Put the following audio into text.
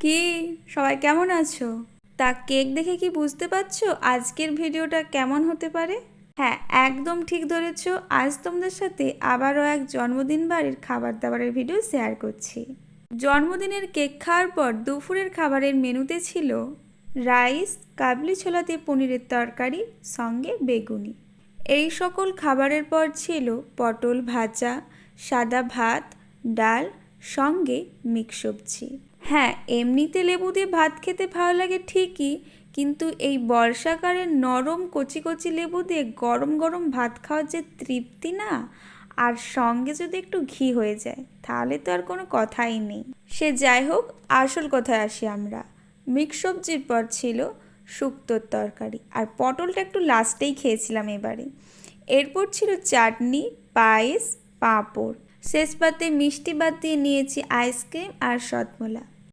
কি? সবাই কেমন আছো? তা কেক দেখে কি বুঝতে পারছ আজকের ভিডিওটা কেমন হতে পারে? হ্যাঁ একদম ঠিক ধরেছ। আজ তোমাদের সাথে আবারও এক জন্মদিন বাড়ির খাবার দাবারের ভিডিও শেয়ার করছি। জন্মদিনের কেক খাওয়ার পর দুপুরের খাবারের মেনুতে ছিল রাইস, কাবলি ছোলাতে পনিরের তরকারি, সঙ্গে বেগুনি। এই সকল খাবারের পর ছিল পটল ভাজা, সাদা ভাত, ডাল, সঙ্গে মিক্স সবজি। হ্যাঁ এমনিতে লেবু দিয়ে ভাত খেতে ভালো লাগে ঠিকই, কিন্তু এই বর্ষাকালে নরম কচি কচি লেবু দিয়ে গরম গরম ভাত খাওয়ার যে তৃপ্তি না, আর সঙ্গে যদি একটু ঘি হয়ে যায়, তাহলে তো আর কোনো কথাই নেই। সে যাই হোক, আসল কথায় আসি আমরা। মিক্স সবজির পর ছিল শুক্তোর তরকারি, আর পটলটা একটু লাস্টেই খেয়েছিলাম এবারে। এরপর ছিল চাটনি, পায়েস, পাঁপড়। শেষ পাতে মিষ্টি বাদ দিয়ে নিয়েছি আইসক্রিম আর সতমোলা।